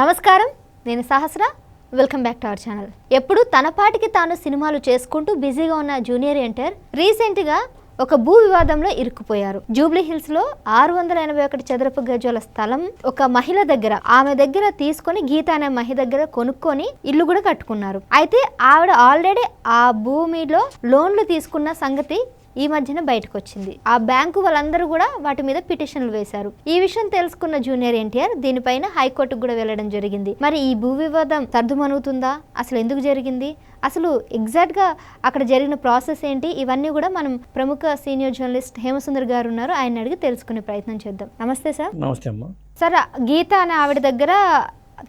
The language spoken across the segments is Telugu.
నమస్కారం నేను Sahasra. Welcome back to our channel ఎప్పుడు తన పాటికి తాను సినిమాలు చేసుకుంటూ బిజీగా ఉన్న జూనియర్ ఎంటర్ రీసెంట్గా ఒక భూ వివాదంలో ఇరుక్కుపోయారు. జూబ్లీ హిల్స్లో ఆరు వందల ఎనభై ఒకటి చదరపు గజాల స్థలం ఒక మహిళ దగ్గర ఆమె దగ్గర తీసుకొని గీత అనే మహిళ దగ్గర కొనుక్కొని ఇల్లు కూడా కట్టుకున్నారు. అయితే ఆవిడ ఆల్రెడీ ఆ భూమిలో లోన్లు తీసుకున్న సంగతి ఈ మధ్యన బయటకు వచ్చింది ఆ బ్యాంకు వాళ్ళందరూ కూడా వాటి మీద పిటిషన్లు వేశారు. ఈ విషయం తెలుసుకున్న జూనియర్ ఎన్టీఆర్ దీనిపైన హైకోర్టుకు కూడా వెళ్ళడం జరిగింది. మరి ఈ భూ వివాదం సర్దుమనుగుతుందా అసలు ఎందుకు జరిగింది? అసలు ఎగ్జాక్ట్గా అక్కడ జరిగిన ప్రాసెస్ ఏంటి? ఇవన్నీ కూడా మనం ప్రముఖ సీనియర్ జర్నలిస్ట్ హేమసుందర్ గారు ఉన్నారు. ఆయన అడిగి తెలుసుకునే ప్రయత్నం చేద్దాం. నమస్తే సార్. నమస్తే అమ్మ. సార్ గీత అనే ఆవిడ దగ్గర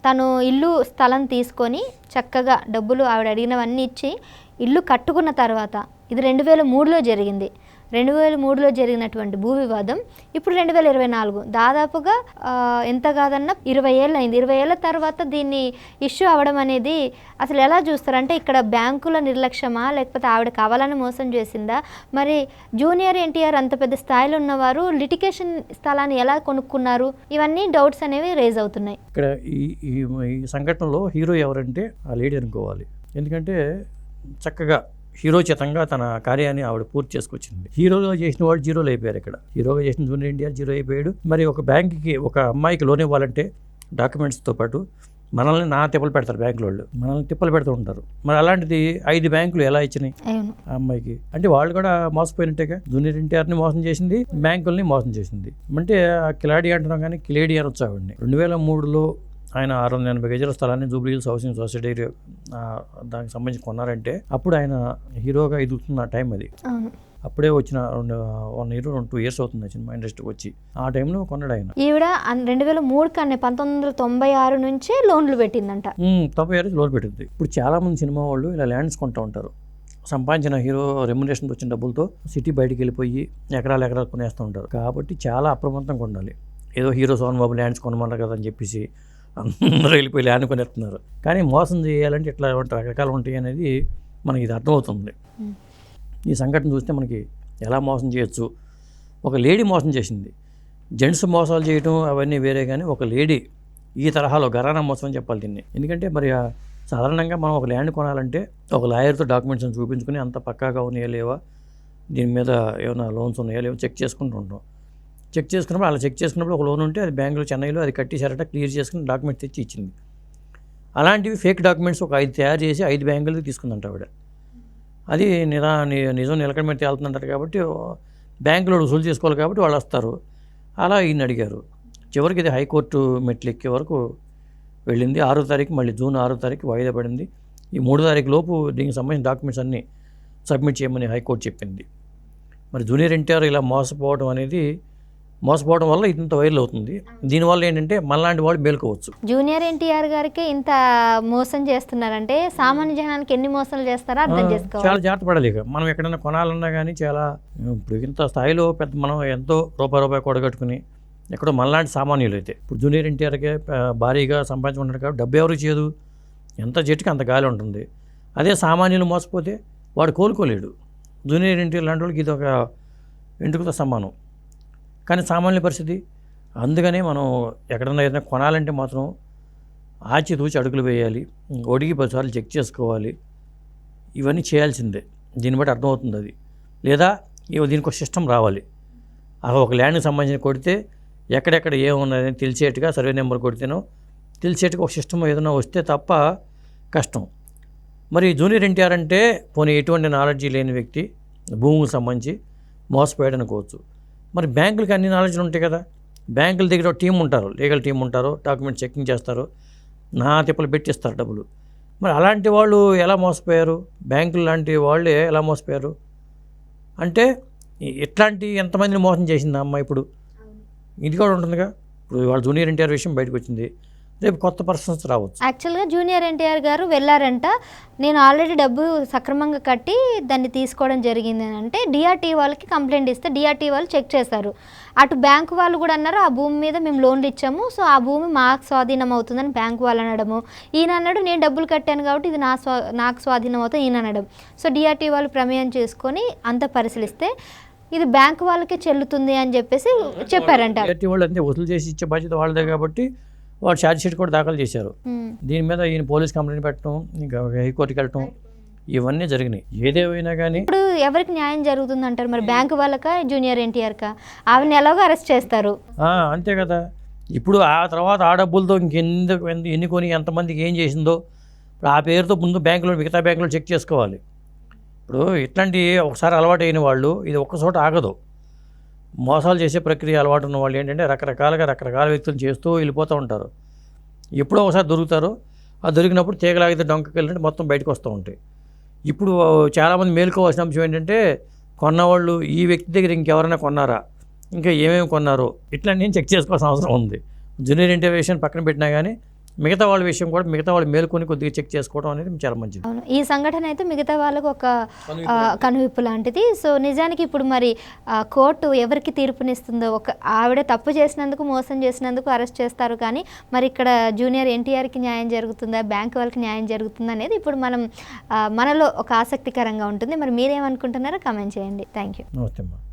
తను ఇల్లు స్థలం తీసుకొని చక్కగా డబ్బులు ఆవిడ అడిగినవన్నీ ఇచ్చి ఇల్లు కట్టుకున్న తర్వాత ఇది రెండు వేల మూడులో జరిగింది. రెండు వేల మూడులో జరిగినటువంటి భూ వివాదం ఇప్పుడు రెండు వేల ఇరవై నాలుగు. దాదాపుగా ఎంత కాదన్నా ఇరవై ఏళ్ళు అయింది. ఇరవై ఏళ్ళ తర్వాత దీన్ని ఇష్యూ అవ్వడం అనేది అసలు ఎలా చూస్తారంటే ఇక్కడ బ్యాంకుల నిర్లక్ష్యమా? లేకపోతే ఆవిడ కావాలని మోసం చేసిందా? మరి జూనియర్ ఎన్టీఆర్ అంత పెద్ద స్థాయిలో ఉన్నవారు లిటికేషన్ స్థలాన్ని ఎలా కొనుక్కున్నారు? ఇవన్నీ డౌట్స్ అనేవి రేజ్ అవుతున్నాయి. ఇక్కడ ఈ ఈ సంఘటనలో హీరో ఎవరంటే ఆ లేడీ అనుకోవాలి. ఎందుకంటే చక్కగా హీరోచితంగా తన కార్యాన్ని ఆవిడ పూర్తి చేసుకొచ్చింది. హీరోగా చేసిన వాళ్ళు జీరోలు అయిపోయారు ఇక్కడ. హీరోగా చేసిన జూనియర్ ఇండియా జీరో అయిపోయాడు. మరి ఒక బ్యాంక్కి ఒక అమ్మాయికి లోన్ ఇవ్వాలంటే డాక్యుమెంట్స్తో పాటు మనల్ని నా తిప్పలు పెడతారు బ్యాంకుల వాళ్ళు మనల్ని తిప్పలు పెడుతూ ఉంటారు. మరి అలాంటిది ఐదు బ్యాంకులు ఎలా ఇచ్చినాయి? ఆ అమ్మాయికి. అంటే వాళ్ళు కూడా మోసపోయినట్టేగా. జూనియర్ ఎన్టీఆర్ని మోసం చేసింది బ్యాంకుల్ని మోసం చేసింది. అంటే ఆ కిలాడి అంటున్నాం కానీ కిలేడి అనొచ్చు ఆవిడని రెండు వేల మూడులో ఆయన ఆరు వందల ఎనభై గజాల స్థలాన్ని జూబ్లీ హిల్స్ హౌసింగ్ సొసైటీ దానికి సంబంధించి కొన్నారంటే అప్పుడు ఆయన హీరోగా ఎదుగుతున్న టైం అది. అప్పుడే వచ్చిన రెండు వన్ ఇయర్ రెండు టూ ఇయర్స్ అవుతుంది సినిమా ఇండస్ట్రీకి వచ్చి. ఆ టైంలో కొన్నాడు ఆయన. ఈవిడ రెండు వేల మూడు కన్నా పంతొమ్మిది వందల తొంభై ఆరు నుంచే లోన్లు పెట్టిందంట. తొంభై ఏళ్ళు లోన్ పెట్టింది. ఇప్పుడు చాలామంది సినిమా వాళ్ళు ఇలా ల్యాండ్స్ కొంటూ ఉంటారు. సంపాదించిన హీరో రెమ్యునేషన్ వచ్చిన డబ్బులతో సిటీ బయటికి వెళ్ళిపోయి ఎకరాలు ఎకరాలు కొనేస్తూ ఉంటారు. కాబట్టి చాలా అప్రమత్తంగా ఉండాలి. ఏదో హీరో సోన్ బాబు ల్యాండ్స్ కొనమన్నారు కదా అని చెప్పేసి అందరూ వెళ్ళిపోయి ల్యాండ్ కొనేస్తున్నారు. కానీ మోసం చేయాలంటే ఇట్లా రకరకాలు ఉంటాయి అనేది మనకి ఇది అర్థమవుతుంది. ఈ సంఘటన చూస్తే మనకి ఎలా మోసం చేయొచ్చు? ఒక లేడీ మోసం చేసింది. జెంట్స్ మోసాలు చేయటం అవన్నీ వేరే కానీ ఒక లేడీ ఈ తరహాలో గరానా మోసం అని చెప్పాలి దీన్ని. ఎందుకంటే మరి సాధారణంగా మనం ఒక ల్యాండ్ కొనాలంటే ఒక లాయర్తో డాక్యుమెంట్స్ చూపించుకుని అంత పక్కాగా ఉన్నాయా లేవా? దీని మీద ఏమైనా లోన్స్ ఉన్నాయా లేవో? చెక్ చేసుకుంటూ ఉంటాం. చెక్ చేసుకున్నప్పుడు అలా చెక్ చేసుకున్నప్పుడు ఒక లోన్ ఉంటే అది బ్యాంకులో చెన్నైలో అది కట్టేశారట క్లియర్ చేసుకుని డాక్యుమెంట్ తెచ్చి ఇచ్చింది. అలాంటివి ఫేక్ డాక్యుమెంట్స్ ఒక ఐదు తయారు చేసి ఐదు బ్యాంకులకి తీసుకుందంట ఆవిడ. అది నిరా నిజం నిలకడ మీద తేలుతుందంటారు కాబట్టి బ్యాంకులో వసూలు చేసుకోవాలి కాబట్టి వాళ్ళు వస్తారు. అలా ఈయన అడిగారు. చివరికి ఇది హైకోర్టు మెట్లు ఎక్కే వరకు వెళ్ళింది. ఆరో తారీఖు మళ్ళీ జూన్ ఆరో తారీఖు వాయిదా పడింది. ఈ మూడో తారీఖు లోపు దీనికి సంబంధించిన డాక్యుమెంట్స్ అన్నీ సబ్మిట్ చేయమని హైకోర్టు చెప్పింది. మరి జూనియర్ ఎన్టీఆర్ ఇలా మోసపోవడం అనేది మోసపోవడం వల్ల ఇంత వైరల్ అవుతుంది. దీనివల్ల ఏంటంటే మనలాంటి వాళ్ళు మేలుకోవచ్చు. జూనియర్ ఎన్టీఆర్ గారికి ఇంత మోసం చేస్తున్నారంటే సామాన్య జనానికి ఎన్ని మోసాలు చేస్తారో అర్థం చేసుకోవాలి. చాలా జాగ్రత్త పడాలి ఇక. మనం ఎక్కడైనా కొనాలన్నా కానీ చాలా ఇప్పుడు ఇంత స్థాయిలో పెద్ద మనం ఎంతో రూపాయి రూపాయి కూడగట్టుకుని ఎక్కడో మనలాంటి సామాన్యులు అయితే ఇప్పుడు జూనియర్ ఎన్టీఆర్కే భారీగా సంపాదించుకుంటారు కాబట్టి డబ్బు ఎవరికి చేయదు. ఎంత చెట్టుకి అంత గాలి ఉంటుంది. అదే సామాన్యులు మోసపోతే వాడు కోలుకోలేడు. జూనియర్ ఎన్టీఆర్ లాంటి వాళ్ళకి ఇది ఒక వెంట్రుకతో సమానం. కానీ సామాన్య పరిస్థితి. అందుకనే మనం ఎక్కడన్నా ఏదైనా కొనాలంటే మాత్రం ఆచితూచి అడుగులు వేయాలి. ఒడిగి పదిసార్లు చెక్ చేసుకోవాలి. ఇవన్నీ చేయాల్సిందే. దీన్ని బట్టి అర్థమవుతుంది అది. లేదా దీనికి ఒక సిస్టమ్ రావాలి. ఆ ఒక ల్యాండ్కి సంబంధించిన కొడితే ఎక్కడెక్కడ ఏమున్నదని తెలిసేట్టుగా సర్వే నెంబర్ కొడితేనో తెలిసేట్టుగా ఒక సిస్టమ్ ఏదైనా వస్తే తప్ప కష్టం. మరి జూనియర్ ఎన్టీఆర్ అంటే పోనీ ఎటువంటి నాలెడ్జీ లేని వ్యక్తి భూమికి సంబంధించి మోసపోయాడు అనుకోవచ్చు మరి బ్యాంకులకి అన్ని నాలెడ్జ్లు ఉంటాయి కదా. బ్యాంకుల దగ్గర ఒక టీం ఉంటారు. లీగల్ టీం ఉంటారు. డాక్యుమెంట్ చెకింగ్ చేస్తారు. నా తిప్పలు పెట్టిస్తారు డబ్బులు. మరి అలాంటి వాళ్ళు ఎలా మోసపోయారు? బ్యాంకులు లాంటి వాళ్ళే ఎలా మోసపోయారు? అంటే ఇట్లాంటి ఎంతమందిని మోసం చేసింది ఆ అమ్మాయి ఇప్పుడు? ఇది కూడా ఉంటుందిగా. ఇప్పుడు వాళ్ళ జూనియర్ ఎన్టీఆర్ విషయం బయటకు వచ్చింది. రేపు కొత్త పర్సన్స్ రావచ్చు. యాక్చువల్గా జూనియర్ ఎన్టీఆర్ గారు వెళ్ళారంట. నేను ఆల్రెడీ డబ్బు సక్రమంగా కట్టి దాన్ని తీసుకోవడం జరిగింది అని అంటే డిఆర్టీ వాళ్ళకి కంప్లైంట్ ఇస్తే డిఆర్టీ వాళ్ళు చెక్ చేశారు. అటు బ్యాంకు వాళ్ళు కూడా అన్నారు ఆ భూమి మీద మేము లోన్లు ఇచ్చాము సో ఆ భూమి మాకు స్వాధీనం అవుతుందని బ్యాంకు వాళ్ళు అనడము. ఈయన అన్నాడు నేను డబ్బులు కట్టాను కాబట్టి ఇది నా స్వా నాకు స్వాధీనం అవుతుంది ఈయన అనడం. సో డిఆర్టీ వాళ్ళు ప్రమేయం చేసుకొని అంత పరిశీలిస్తే ఇది బ్యాంకు వాళ్ళకే చెల్లుతుంది అని చెప్పేసి చెప్పారంట. వాళ్ళు అంతే వసూలు చేసి ఇచ్చే బాధ్యత వాళ్ళదే కాబట్టి వాళ్ళు ఛార్జ్ షీట్ కూడా దాఖలు చేశారు. దీని మీద ఈయన పోలీస్ కంప్లైంట్ పెట్టడం ఇంకా హైకోర్టుకి వెళ్ళటం ఇవన్నీ జరిగినాయి. ఏదేమైనా కానీ ఇప్పుడు ఎవరికి న్యాయం జరుగుతుంది అంటారు మరి బ్యాంకు వాళ్ళకా జూనియర్ ఎన్టీఆర్కా? ఆవిడని ఎలాగో అరెస్ట్ చేస్తారు? అంతే కదా. ఇప్పుడు ఆ తర్వాత ఆ డబ్బులతో ఇంకెందుకు ఎన్ని కొని ఎంతమందికి ఏం చేసిందో ఇప్పుడు ఆ పేరుతో ముందు బ్యాంకులో మిగతా బ్యాంకులో చెక్ చేసుకోవాలి. ఇప్పుడు ఇట్లాంటి ఒకసారి అలవాటు అయిన వాళ్ళు ఇది ఒక్క చోట ఆగదు. మోసాలు చేసే ప్రక్రియ అలవాటు ఉన్న వాళ్ళు ఏంటంటే రకరకాలుగా రకరకాల వ్యక్తులు చేస్తూ వెళ్ళిపోతూ ఉంటారు. ఎప్పుడో ఒకసారి దొరుకుతారు. ఆ దొరికినప్పుడు తీగలాగితే డొంకకి వెళ్ళినట్టు మొత్తం బయటకు వస్తూ ఉంటాయి. ఇప్పుడు చాలామంది మేలుకోవాల్సిన అంశం ఏంటంటే కొన్నవాళ్ళు ఈ వ్యక్తి దగ్గర ఇంకెవరైనా కొన్నారా? ఇంకా ఏమేమి కొన్నారో? ఇట్లా నేను చెక్ చేసుకోవాల్సిన అవసరం ఉంది. జూనియర్ ఇంటర్వ్యూషన్ పక్కన పెట్టినా కానీ మిగతా వాళ్ళ విషయం కూడా మిగతా వాళ్ళు మేలుకొని కొద్దిగా చెక్ చేసుకోవడం అనేది చాలా మంచిది. అవును. ఈ సంఘటన అయితే మిగతా వాళ్ళకు ఒక కనువిప్పు లాంటిది. సో నిజానికి ఇప్పుడు మరి కోర్టు ఎవరికి తీర్పునిస్తుందో ఒక ఆవిడ తప్పు చేసినందుకు మోసం చేసినందుకు అరెస్ట్ చేస్తారు కానీ మరి ఇక్కడ జూనియర్ ఎన్టీఆర్కి న్యాయం జరుగుతుందా? బ్యాంక్ వాళ్ళకి న్యాయం జరుగుతుందా అనేది ఇప్పుడు మనం మనలో ఒక ఆసక్తికరంగా ఉంటుంది. మరి మీరేమనుకుంటున్నారో కమెంట్ చేయండి. Thank you.